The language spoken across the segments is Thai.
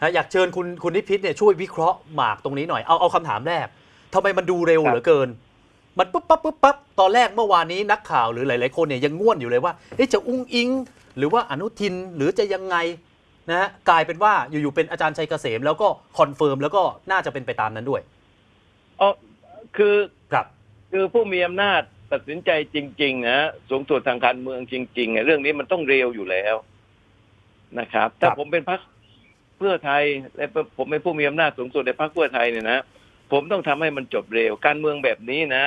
นะอยากเชิญคุณคุณนิพิษเนี่ยช่วยวิเคราะห์หมากตรงนี้หน่อยเอาเอาคำถามแรกทำไมมันดูเร็วครับเหลือเกิน มันปุ๊บปั๊บปุ๊บปั๊บตอนแรกเมื่อวานนี้นักข่าวหรือหลาย ๆ คนเนี่ยยังง่วนอยู่เลยว่าเอ๊ะจะอุ้งอิง หรือว่าอนุทินหรือจะยังไงนะฮะกลายเป็นว่าอยู่ ๆ เป็นอาจารย์ชัยเกษม แล้วก็คอนเฟิร์มแล้วก็น่าจะเป็นไปตามนั้นด้วยอ๋อคือครับ คือผู้มีอำนาจตัดสินใจจริง ๆ นะสูงสุดทางการเมืองจริงๆเนี่ยเรื่องนี้มันต้องเร็วอยู่แล้วนะครับ ถ้าครับผมเป็นพรรค เพื่อไทยและผมเป็นผู้มีอำนาจสูงสุดในพรรคเพื่อไทยเนี่ยนะผมต้องทำให้มันจบเร็ว การเมืองแบบนี้นะ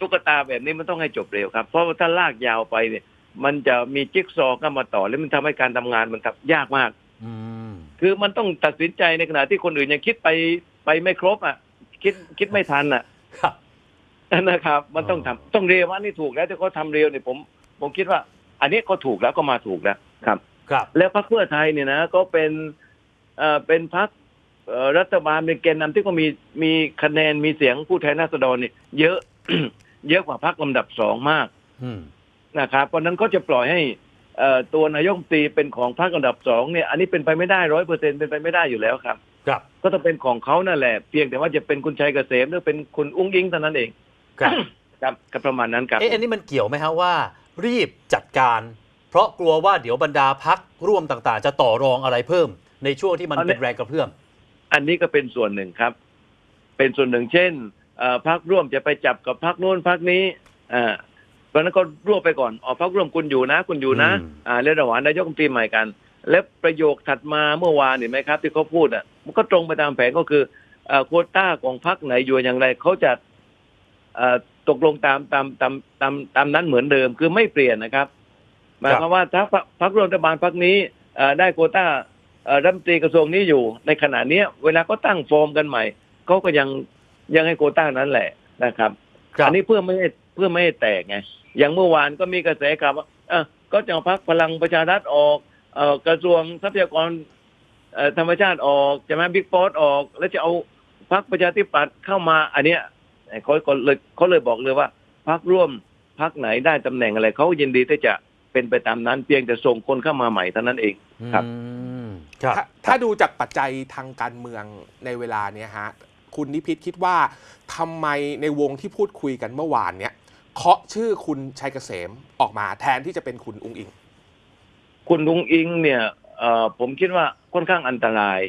ตุ๊กตาแบบนี้มันต้องให้จบเร็วครับ เพราะว่าถ้าลากยาวไปเนี่ย มันจะมีจิ๊กซอว์เข้ามาต่อแล้วมันทำให้การทำงานมันทำยากมากอืมคือมันต้องตัดสินใจในขณะที่คนอื่นยังคิดไปไปไม่ครบ อะ คิดคิดไม่ทันอะครับนะครับ มันต้องทำต้องเร็วว่านี่ถูกแล้วที่เขาทำเร็วเนี่ยผม ผมคิดว่า อันนี้ก็ถูกแล้วก็มาถูกแล้วครับ ครับ แล้วพรรคเพื่อไทยเนี่ยนะก็เป็น เอ่อเป็นพรรคเอ่อรัฐบาลเป็นแกนนำที่ก็มีมีคะแนนมีเสียงผู้แทนราษฎรเนี่ยเยอะ เยอะกว่าพรรคลำดับสองมากอืมนะครับเพราะฉะนั้นก็จะปล่อยให้เอ่อตัวนายกรัฐมนตรีเป็นของพรรคอันดับสองเนี่ยอันนี้เป็นไปไม่ได้ร้อยเปอร์เซ็นเป็นไปไม่ได้อยู่แล้วครับ ครับก็ต้องเป็นของเขานั่นแหละ เพียงแต่ว่าจะเป็นคุณชัยเกษมหรือเป็นคุณอุ้งอิงเท่านั้นเอง ครับ ครับก็ประมาณนั้นครับ เอ๊ะอันนี้มันเกี่ยวไหมฮะว่า รีบจัดการ เพราะกลัวว่าเดี๋ยวบรรดาพักร่วมต่างๆ จะต่อรองอะไรเพิ่ม ในช่วงที่มันเอาเนี่ยเป็นแรงกระเพื่อม อันนี้ก็เป็นส่วนหนึ่งครับ เป็นส่วนหนึ่งเช่นเอ่อพรรคร่วมจะไปจับกับพรรคโน้นพรรคนี้อ่าเพราะฉะนั้นก็ร่วมไปก่อนอ๋อพรรคร่วมคุณอยู่นะ คุณอยู่นะอืมอ่าแล้วระหว่างนายกรัฐมนตรีใหม่กัน และประโยคถัดมาเมื่อวานเห็นไหมครับ ที่เขาพูดอะมันก็ตรงไปตามแผนก็คือเอ่อโควต้าของพรรคไหนอยู่อย่างไรเขาจะเอ่อตกลงตามตามตามตามตามนั้นเหมือนเดิมคือไม่เปลี่ยนนะครับหมายความว่าถ้าพรรคพรรคร่วมรัฐบาลพรรคนี้เอ่อได้โควต้าเอ่อ รัฐมนตรีกระทรวงนี้อยู่ในขณะเนี้ย เวลาก็ตั้งฟอร์มกันใหม่เขาก็ยังยังให้โควต้านั้นแหละนะครับครับอันนี้เพื่อไม่ให้เพื่อไม่ให้แตกไงอย่างเมื่อวานก็มีกระแสข่าวว่าเออก็จะเอาพักพลังประชารัฐออกเอ่อกระทรวงทรัพยากรเอ่อธรรมชาติออกจะมาบิ๊กปอสออก แล้วจะเอาพักประชาธิปัตย์เข้ามา อันเนี้ยเขาเขาเลยเขาเลยบอกเลยว่าพักร่วมพักไหนได้ตำแหน่งอะไรเขายินดีที่จะเป็นไปตามนั้นเพียงแต่ส่งคนเข้ามาใหม่เท่านั้นเองครับอืมครับ ถ้าถ้าดูจากปัจจัยทางการเมืองในเวลาเนี้ยฮะคุณนิพิษคิดว่าทำไมในวงที่พูดคุยกันเมื่อวานเนี้ยเคาะชื่อคุณชัยเกษมออกมาแทนที่จะเป็นคุณอุงอิง คุณอุ้งอิงเนี่ยเอ่อผมคิดว่าค่อนข้างอันตราย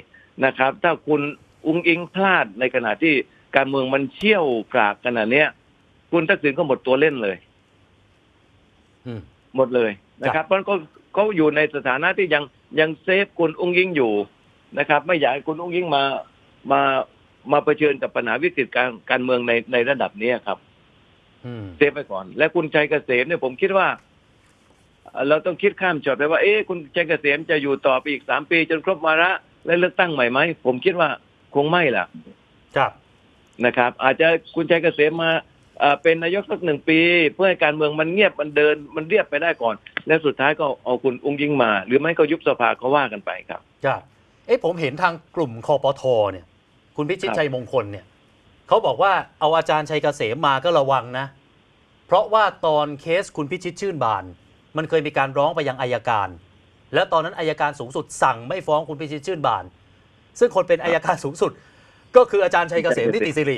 นะครับ ถ้าคุณอุ้งอิงพลาดในขณะที่การเมืองมันเชี่ยวกรากขนาดเนี้ย คุณทักษิณก็หมดตัวเล่นเลยอืมหมดเลยนะครับ เพราะฉะนั้นก็เขาอยู่ในสถานะที่ยัง ยังเซฟคุณอุ้งอิงอยู่นะครับ ไม่อยากให้คุณอุ้งอิงมามามาเผชิญกับปัญหาวิกฤตการการเมืองในในระดับเนี้ยครับอืมเซฟไปก่อน และคุณชัยเกษมเนี่ยผมคิดว่าเอ่อเราต้องคิดข้ามช็อตไปว่า เอ๊ะคุณชัยเกษมจะอยู่ต่อไปอีกสามปี จนครบวาระและเลือกตั้งใหม่ไหมผมคิดว่าคงไม่ล่ะ ครับนะครับ อาจจะคุณชัยเกษมมา เป็นนายกสักหนึ่งปี เพื่อให้การเมืองมันเงียบมันเดินมันเรียบไปได้ก่อน แล้วสุดท้ายก็เอาคุณอุ้งยิ่งมา หรือไม่ก็ยุบสภาก็ว่ากันไปครับครับเอ๊ะผมเห็นทางกลุ่มคอปทเนี่ย คุณพิชิตชัยมงคลเนี่ยเขาบอกว่าเอาอาจารย์ชัยเกษมมาก็ระวังนะ เพราะว่าตอนเคสคุณพิชิตชื่นบาน มันเคยมีการร้องไปยังอายการ แล้วตอนนั้นอายการสูงสุดสั่งไม่ฟ้องคุณพิชิตชื่นบาน ซึ่งคนเป็นอายการสูงสุด ก็คืออาจารย์ชัยเกษมนิติสิริ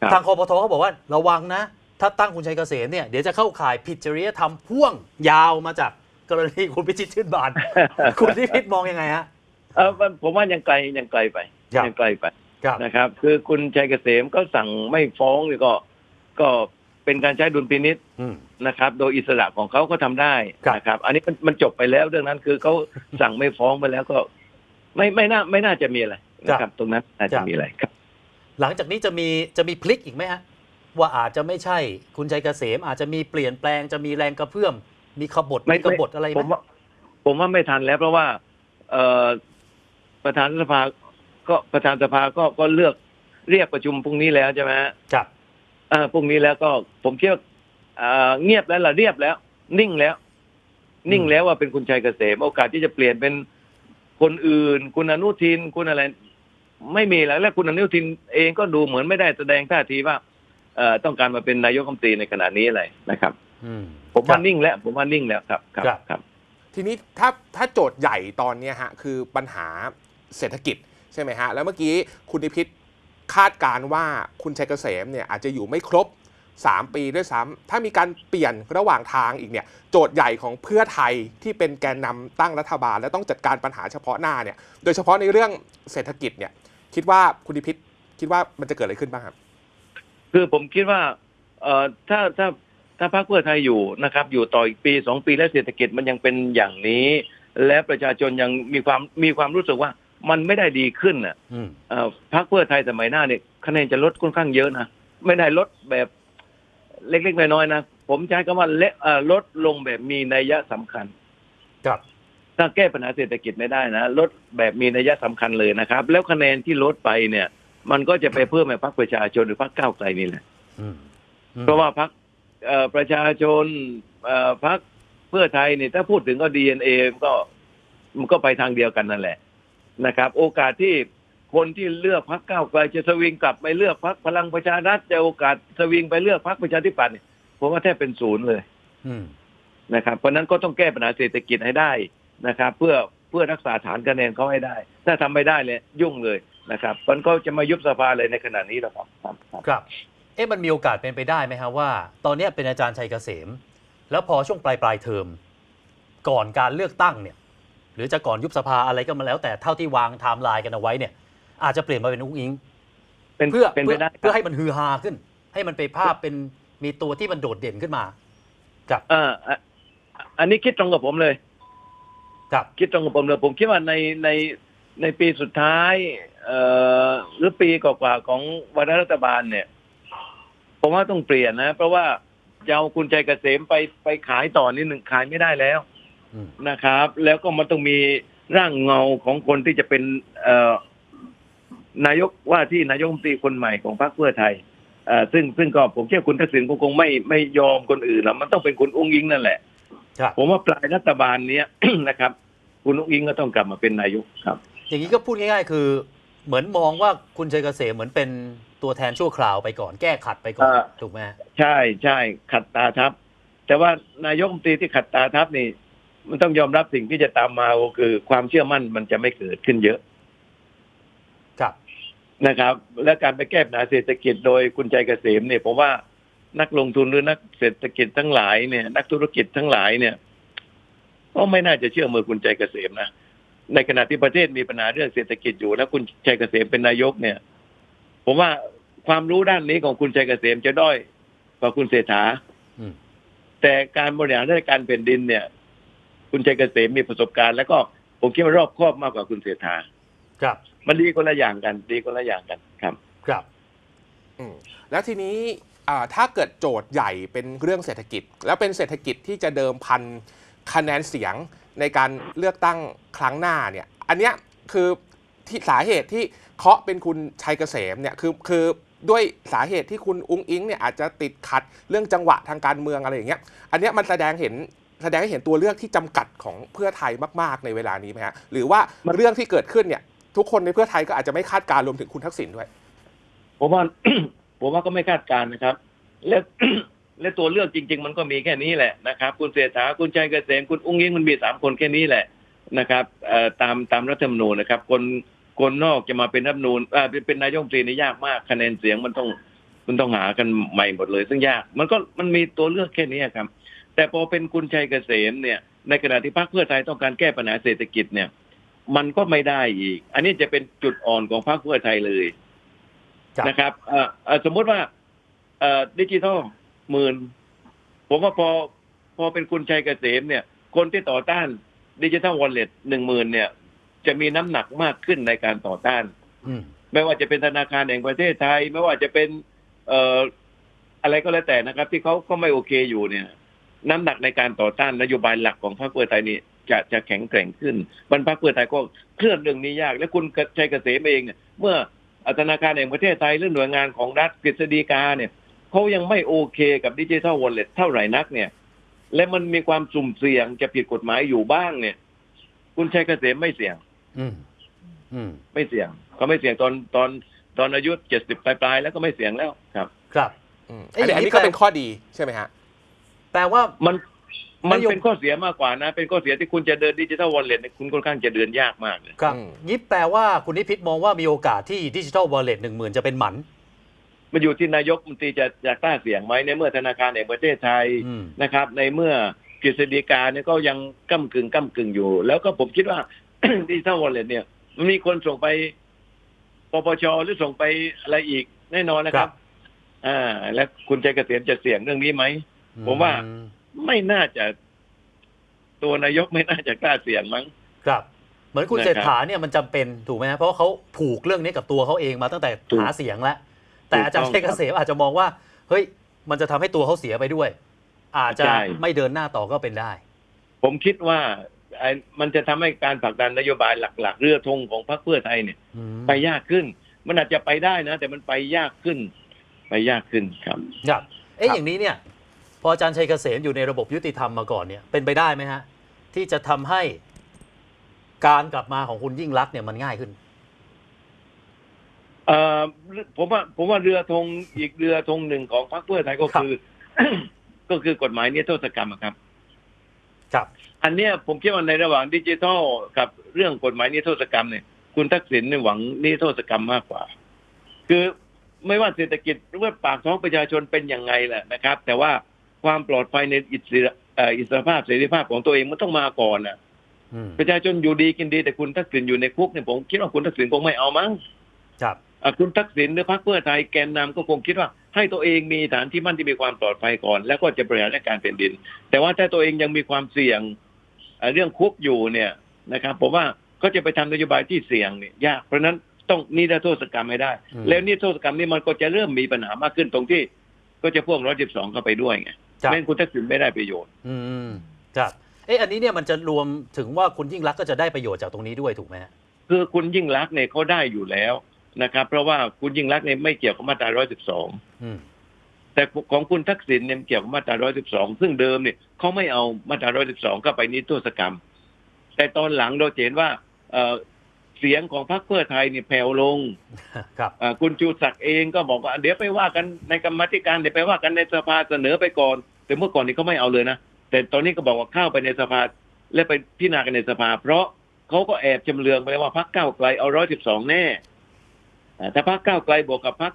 ครับ ทางคอปทเขาบอกว่าระวังนะ ถ้าตั้งคุณชัยเกษมเนี่ยเดี๋ยวจะเข้าข่ายผิดจริยธรรมพ่วงยาวมาจากกรณีคุณพิชิตชื่นบาน คุณนิพิษมองยังไงฮะ เออผมว่ายังไกลยังไกลไปครับ ยังไกลไปครับ นะครับ คือคุณชัยเกษมก็สั่งไม่ฟ้องนี่ก็ ก็เป็นการใช้ดุลพินิษอืม นะครับ โดยอิสระของเขาก็ทำได้ครับ นะครับ อันนี้มันมันจบไปแล้วเรื่องนั้น คือเขาสั่งไม่ฟ้องไปแล้วก็ ไม่ไม่น่าไม่น่าจะมีอะไรนะครับ ตรงนั้นน่าจะมีอะไรครับ หลังจากนี้จะมีจะมีพลิกอีกไหมฮะว่าอาจจะไม่ใช่คุณชัยเกษมอาจจะมีเปลี่ยนแปลงจะมีแรงกระเพื่อม มีขบฏไม่มีกบฏอะไรไหผมว่าผมว่าไม่ทันแล้ว เพราะว่า เอ่อประธานสภาก็ประธานสภาก็ก็เลือกเรียกประชุมพรุ่งนี้แล้วใช่ไหมฮะครับอ่าพรุ่งนี้แล้วก็ผมเชื่ออ่าเงียบแล้วล่ะเรียบแล้ว นิ่งแล้ว นิ่งแล้วว่าเป็นคุณชัยเกษม โอกาสที่จะเปลี่ยนเป็นคนอื่น คุณอนุทินคุณอะไร ไม่มีแล้วและคุณอนุทินเองก็ดูเหมือนไม่ได้แสดงท่าทีว่าเอ่อต้องการมาเป็นนายกรัฐมนตรีในขณะนี้อะไรนะครับอืมผมว่าครับนิ่งแล้ว ผมว่านิ่งแล้วครับครับครับครับ ทีนี้ถ้าถ้าโจทย์ใหญ่ตอนเนี้ยฮะคือปัญหาเศรษฐกิจใช่ไหมฮะ แล้วเมื่อกี้คุณนิพิษคาดการณ์ว่าคุณชัยเกษมเนี่ยอาจจะอยู่ไม่ครบ 3 ปีด้วยซ้ำถ้ามีการเปลี่ยนระหว่างทางอีกเนี่ย โจทย์ใหญ่ของเพื่อไทยที่เป็นแกนนำตั้งรัฐบาล และต้องจัดการปัญหาเฉพาะหน้าเนี่ย โดยเฉพาะในเรื่องเศรษฐกิจเนี่ย คิดว่าคุณนิพิษคิดว่ามันจะเกิดอะไรขึ้นบ้างครับ คือผมคิดว่าเอ่อถ้าถ้าถ้าพรรคเพื่อไทยอยู่นะครับ อยู่ต่ออีกปีสองปีและเศรษฐกิจมันยังเป็นอย่างนี้ และประชาชนยังมีความมีความรู้สึกว่ามันไม่ได้ดีขึ้นน่ะอืมเอ่อพรรคเพื่อไทยสมัยหน้าเนี่ยคะแนนจะลดค่อนข้างเยอะนะไม่ได้ลดแบบเล็กๆน้อยๆนะผมใช้คำว่าเละเอ่อลดลงแบบมีนัยยะสำคัญ ครับ ถ้าแก้ปัญหาเศรษฐกิจไม่ได้นะลดแบบมีนัยยะสำคัญเลยนะครับ แล้วคะแนนที่ลดไปเนี่ย มันก็จะไปเพิ่มในพรรคประชาชนหรือพรรคก้าวไกลนี่แหละอืมอืมเพราะว่าพรรคเอ่อประชาชนเอ่อพรรคเพื่อไทยเนี่ยถ้าพูดถึงก็ดีเอ็นเอก็มันก็ไปทางเดียวกันนั่นแหละนะครับ โอกาสที่คนที่เลือกพรรคก้าวไกลจะสวิงกลับไปเลือกพรรคพลังประชารัฐจะโอกาสสวิงไปเลือกพรรคประชาธิปัตย์เนี่ยผมว่าแทบเป็นศูนย์เลยอืมนะครับ เพราะฉะนั้นก็ต้องแก้ปัญหาเศรษฐกิจให้ได้ นะครับ เพื่อเพื่อรักษาฐานคะแนนเขาให้ได้ ถ้าทำไม่ได้เลยยุ่งเลยนะครับมันก็จะมายุบสภาเลยในขณะนี้หรอกครับครับครับครับเอ๊ะมันมีโอกาสเป็นไปได้ไหมครับว่า ตอนเนี้ยเป็นอาจารย์ชัยเกษม แล้วพอช่วงปลายปลายๆเทอม ก่อนการเลือกตั้งเนี่ย หรือจะก่อนยุบสภาอะไรก็มาแล้ว แต่เท่าที่วางไทม์ไลน์กันเอาไว้เนี่ย อาจจะเปลี่ยนมาเป็นอุ้งอิงเป็นเพื่อเป็นเพื่ไปอได้ครับเพื่อให้มันฮือฮาขึ้น ให้มันไปภาพเป็นมีตัวที่มันโดดเด่นขึ้นมาครับอ่าอะอันนี้คิดตรงกับผมเลย ครับ คิดตรงกับผมเลยผมคิดว่าในในในปีสุดท้ายเอ่อหรือปีกว่าๆของวันรัฐบาลเนี่ย ผมว่าต้องเปลี่ยนนะ เพราะว่าจะเอาคุณใจเกษมไปไปขายต่อนี่หนึ่งขายไม่ได้แล้วอืมนะครับ แล้วก็มันต้องมีร่างเงาของคนที่จะเป็นเอ่อนายกว่าที่นายกรัฐมนตรีคนใหม่ของพรรคเพื่อไทยเอ่อซึ่งซึ่งก็ผมเชื่อคุณทักษิณคงคงไม่ไม่ยอมคนอื่นหรอกมันต้องเป็นคุณอุ้งยิงนั่นแหละครับ ผมว่าปลายรัฐบาลเนี้ยนะครับ คุณอุ้งอิงก็ต้องกลับมาเป็นนายกครับ อย่างนี้ก็พูดง่ายๆ คือ เหมือนมองว่าคุณชัยเกษมเหมือนเป็นตัวแทนชั่วคราวไปก่อนแก้ขัดไปก่อนอ่าถูกไหมใช่ใช่ขัดตาทับ แต่ว่านายกรัฐมนตรีที่ขัดตาทับนี่ มันต้องยอมรับสิ่งที่จะตามมาก็คือ ความเชื่อมั่นมันจะไม่เกิดขึ้นเยอะ ครับนะครับ และการไปแก้ปัญหาเศรษฐกิจโดยคุณใจเกษมเนี่ยผมว่า นักลงทุนหรือนักเศรษฐกิจทั้งหลายเนี่ย นักธุรกิจทั้งหลายเนี่ยก็ไม่น่าจะเชื่อมือคุณใจเกษมนะในขณะที่ประเทศมีปัญหาเรื่องเศรษฐกิจอยู่ แล้วคุณชัยเกษมเป็นนายกเนี่ย ผมว่าความรู้ด้านนี้ของคุณชัยเกษมจะด้อยกว่าคุณเศรษฐาอืมแต่การบริหารราชการแผ่นดินเนี่ย คุณชัยเกษมมีประสบการณ์แล้วก็ผมคิดว่ารอบคอบมากกว่าคุณเศรษฐาครับ มันดีคนละอย่างกัน ดีคนละอย่างกันครับ ครับอืมแล้วทีนี้อ่า ถ้าเกิดโจทย์ใหญ่เป็นเรื่องเศรษฐกิจ แล้วเป็นเศรษฐกิจที่จะเดิมพันคะแนนเสียงในการเลือกตั้งครั้งหน้าเนี่ยอันเนี้ยคือที่สาเหตุที่เคาะเป็นคุณชัยเกษมเนี่ยคือคือด้วยสาเหตุที่คุณอุ้งอิงเนี่ยอาจจะติดขัดเรื่องจังหวะทางการเมืองอะไรอย่างเงี้ยอันเนี้ยมันแสดงเห็นแสดงให้เห็นตัวเลือกที่จำกัดของเพื่อไทยมาก ๆ ในเวลานี้ไหมฮะหรือว่าเรื่องที่เกิดขึ้นเนี่ย ทุกคนในเพื่อไทยก็อาจจะไม่คาดการณ์รวมถึงคุณทักษิณด้วย ผมว่า ผมว่าก็ไม่คาดการณ์นะครับ และและตัวเลือกจริง ๆ มันก็มีแค่นี้แหละนะครับคุณเศรษฐาคุณชัยเกษมคุณอุ้งอิงมันมีสามคนแค่นี้แหละนะครับตามตามรัฐธรรมนูญนะครับ คนคนนอกจะมาเป็นรัฐธรรมนูญเป็นเป็นนายกตรีนี่ยากมากคะแนนเสียงมันต้องมันต้องหากันใหม่หมดเลย ซึ่งยาก มันก็มันมีตัวเลือกแค่นี้ครับ แต่พอเป็นคุณชัยเกษมเนี่ย ในขณะที่พรรคเพื่อไทยต้องการแก้ปัญหาเศรษฐกิจเนี่ย มันก็ไม่ได้อีก อันนี้จะเป็นจุดอ่อนของพรรคเพื่อไทยเลย นะครับเอ่อเอ่อสมมุติว่าเอ่อดิจิทัลหมื่นผมว่าพอพอเป็นคุณชัยเกษมเนี่ย คนที่ต่อต้านดิจิทัลวอลเล็ตหนึ่งหมื่นเนี่ย จะมีน้ำหนักมากขึ้นในการต่อต้านอืมไม่ว่าจะเป็นธนาคารแห่งประเทศไทย ไม่ว่าจะเป็นเอ่ออะไรก็แล้วแต่นะครับ ที่เขาก็ไม่โอเคอยู่เนี่ย น้ำหนักในการต่อต้านนโยบายหลักของพรรคเพื่อไทยนี่จะจะแข็งแกร่งขึ้นบรรพรรคเพื่อไทยก็เคลื่อนเรื่องนี้ยาก และคุณชัยเกษมเองเนี่ยเมื่อ ธนาคารแห่งประเทศไทยหรือหน่วยงานของรัฐกฤษฎีกาเนี่ยเขายังไม่โอเคกับดิจิทัลวอลเล็ตเท่าไหร่นักเนี่ย และมันมีความสุ่มเสี่ยงจะผิดกฎหมายอยู่บ้างเนี่ย คุณชัยเกษมไม่เสี่ยง อืมอืมไม่เสี่ยงเขาไม่เสี่ยงตอนตอนตอนอายุเจ็ดสิบปลายๆแล้วก็ไม่เสี่ยงแล้วครับ ครับอืมเอ้ยอันนี้อย่างนี้อันนี้ก็แปลเป็นข้อดีใช่ไหมฮะแปลว่ามัน มันนโยบเป็นข้อเสียมากกว่านะ เป็นข้อเสียที่คุณจะเดินดิจิทัลวอลเล็ตคุณค่อนข้างจะเดินยากมากเลยครับอืมยิบแปลว่าคุณนิพิษมองว่ามีโอกาสที่ดิจิทัลวอลเล็ตหนึ่งหมื่นจะเป็นหมันมันอยู่ที่นายกมนตรีจะจะกล้าเสี่ยงไหมในเมื่อธนาคารแห่งประเทศไทยอืมนะครับ ในเมื่อกฤษฎีกาเนี่ยก็ยังก้ากึ่งก้ากึ่งอยู่ แล้วก็ผมคิดว่าดิจิทัลวอลเล็ตเนี่ยมันมีคนส่งไปปปชหรือส่งไปอะไรอีกแน่นอนนะครับ อ่า แล้วคุณใจเกษมจะเสี่ยงเรื่องนี้ไหมผมว่าอืม ไม่น่าจะตัวนายกไม่น่าจะกล้าเสี่ยงมั้ง ครับ เหมือนคุณนะครับเศรษฐาเนี่ยมันจำเป็นถูกไหมฮะเพราะว่าเขาผูกเรื่องนี้กับตัวเขาเองมาตั้งแต่ถูกหาเสียงแล้ว แต่อาจารย์ถูกต้องชัยเกษมอาจจะมองว่า เฮ้ย มันจะทำให้ตัวเขาเสียไปด้วย อาจจะใช่ ไม่เดินหน้าต่อก็เป็นได้ ผมคิดว่าไอ้มันจะทำให้การผลักดันนโยบายหลัก ๆ เรือธงของพรรคเพื่อไทยเนี่ย อืมไปยากขึ้น มันอาจจะไปได้นะ แต่มันไปยากขึ้น ไปยากขึ้นครับ ครับ เอ๊ะครับ อย่างนี้เนี่ย พออาจารย์ชัยเกษมอยู่ในระบบยุติธรรมมาก่อนเนี่ยเป็นไปได้ไหมฮะ ที่จะทำให้การกลับมาของคุณยิ่งรักษณ์เนี่ยมันง่ายขึ้นเอ่อผมว่าผมว่าเรือธงอีกเรือธงหนึ่งของพรรคเพื่อไทยก็คือก็คือกฎหมายนิรโทษกรรมอะครับ ครับ อันเนี้ยผมคิดว่าในระหว่างดิจิทัลกับเรื่องกฎหมายนิรโทษกรรมเนี่ย คุณทักษิณเนี่ยหวังนิรโทษกรรมมากกว่า คือไม่ว่าเศรษฐกิจหรือว่าปากท้องประชาชนเป็นยังไงแหละนะครับ แต่ว่า ความปลอดภัยในอิสระเอ่ออิสรภาพเสรีภาพของตัวเองมันต้องมาก่อนนะอืมประชาชนอยู่ดีกินดีแต่คุณทักษิณอยู่ในคุกเนี่ยผมคิดว่าคุณทักษิณคงไม่เอามั้งครับอะคุณทักษิณหรือพรรคเพื่อไทยแกนนำก็คงคิดว่า ให้ตัวเองมีฐานที่มั่นที่มีความปลอดภัยก่อน แล้วก็จะบริหารราชการแผ่นดิน แต่ว่าถ้าตัวเองยังมีความเสี่ยงเอ่อเรื่องคุกอยู่เนี่ยนะครับผมว่าก็จะไปทำนโยบายที่เสี่ยงเนี่ยยากเพราะฉะนั้นต้องนิรโทษกรรมให้ได้อืมแล้วนิรโทษกรรมนี่มันก็จะเริ่มมีปัญหามากขึ้นตรงที่ ก็จะพ่วงร้อยสิบสองเข้าไปด้วยไงครับ ไม่งั้นคุณทักษิณไม่ได้ประโยชน์ อืมครับเอ๊ะอันนี้เนี่ยมันจะรวมถึงว่าคุณยิ่งรักษณ์ก็จะได้ประโยชน์จากตรงนี้ด้วยถูกไหมฮะคือคุณยิ่งรักษณ์เนี่ยเขาได้อยู่แล้วนะครับ เพราะว่าคุณยิ่งรักษณ์เนี่ยไม่เกี่ยวกับมาตราร้อยสิบสองอืม แต่ของคุณทักษิณเนี่ยเกี่ยวกับมาตรา 112 ซึ่งเดิมเนี่ยเขาไม่เอามาตรา 112 เข้าไปนิรโทษกรรม แต่ตอนหลังเราจะเห็นว่าเอ่อเสียงของพรรคเพื่อไทยเนี่ยแผ่วลง ครับเอ่อคุณชูศักดิ์เองก็บอกว่าเดี๋ยวไปว่ากันในกรรมาธิการเดี๋ยวไปว่ากันในสภาเสนอไปก่อน แต่เมื่อก่อนนี้เขาไม่เอาเลยนะ แต่ตอนนี้ก็บอกว่าเข้าไปในสภาและไปพิจารณากันในสภา เพราะเขาก็แอบจำเลืองไปว่าพรรคก้าวไกลเอา112แน่อ่าถ้าพรรคก้าวไกลบวกกับพรรค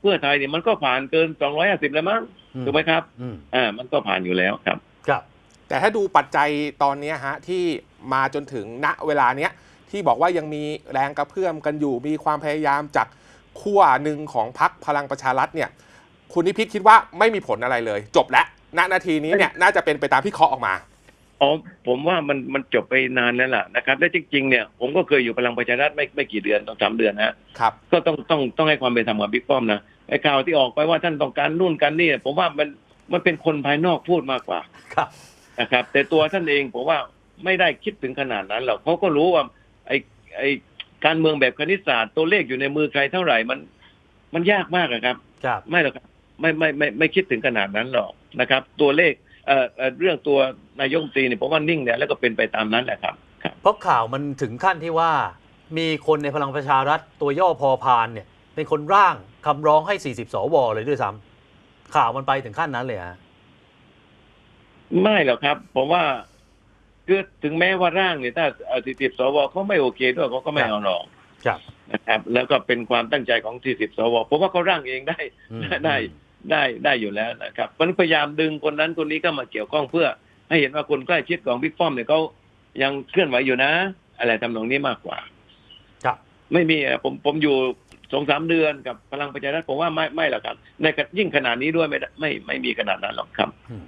เพื่อไทยเนี่ยมันก็ผ่านเกิน250แล้วมั้งอืมถูกไหมครับอืมอ่ามันก็ผ่านอยู่แล้วครับ ครับ แต่ถ้าดูปัจจัยตอนเนี้ยฮะที่มาจนถึงณเวลาเนี้ยที่บอกว่ายังมีแรงกระเพื่อมกันอยู่ มีความพยายามจากขั้วหนึ่งของพักพลังประชารัฐเนี่ย คุณนิพิษคิดว่าไม่มีผลอะไรเลย จบแล้ว ณนาทีนี้เนี่ยน่าจะเป็นไปตามที่เคาะออกมาอ๋อผมว่ามันมันจบไปนานแล้วล่ะนะครับ และจริงๆเนี่ยผมก็เคยอยู่พลังประชารัฐไม่ไม่กี่เดือนต้องสามเดือนนะครับ ก็ต้องต้องต้องให้ความเป็นธรรมกับบิ๊กป้อมนะไอ้ข่าวที่ออกไปว่าท่านต้องการนู่นกันนี่ผมว่ามันมันเป็นคนภายนอกพูดมากกว่าครับนะครับ แต่ตัวท่านเองผมว่าไม่ได้คิดถึงขนาดนั้นหรอกเขาก็รู้ว่าไอ้ไอ้การเมืองแบบคณิตศาสตร์ตัวเลขอยู่ในมือใครเท่าไหร่มัน มันยากมากอะครับ ครับ ไม่หรอกครับไม่ไม่ไม่ไม่คิดถึงขนาดนั้นหรอก นะครับ ตัวเลขเอ่อเอ่อเรื่องตัวนายกรัฐมนตรีเนี่ยผมว่านิ่งเนี่ยแล้วก็เป็นไปตามนั้นแหละครับครับ เพราะข่าวมันถึงขั้นที่ว่า มีคนในพลังประชารัฐตัวย่อพอพานเนี่ย เป็นคนร่างคำร้องให้ 40 สวเลยด้วยซ้ำข่าวมันไปถึงขั้นนั้นเลยฮะไม่หรอกครับผมว่าคือถึงแม้ว่าร่างเนี่ยถ้าสิสิบสวเขาไม่โอเคด้วยเขาก็ไม่ครับเอาหรอกครับ นะครับ แล้วก็เป็นความตั้งใจของสิสิบสวผมว่าเขาร่างเองได้อืม ได้ ได้ได้อยู่แล้วนะครับมันพยายามดึงคนนั้นคนนี้เข้ามาเกี่ยวข้องเพื่อ ให้เห็นว่าคนใกล้ชิดของบิ๊กป้อมเนี่ยเขายังเคลื่อนไหวอยู่นะ อะไรทำนองนี้มากกว่า ครับ ไม่มีอะผมผมอยู่สองสามเดือนกับพลังประชารัฐผมว่าไม่ไม่หรอกครับ ในขณะยิ่งขนาดนี้ด้วยไม่ได้ไม่ไม่มีขนาดนั้นหรอกครับอืม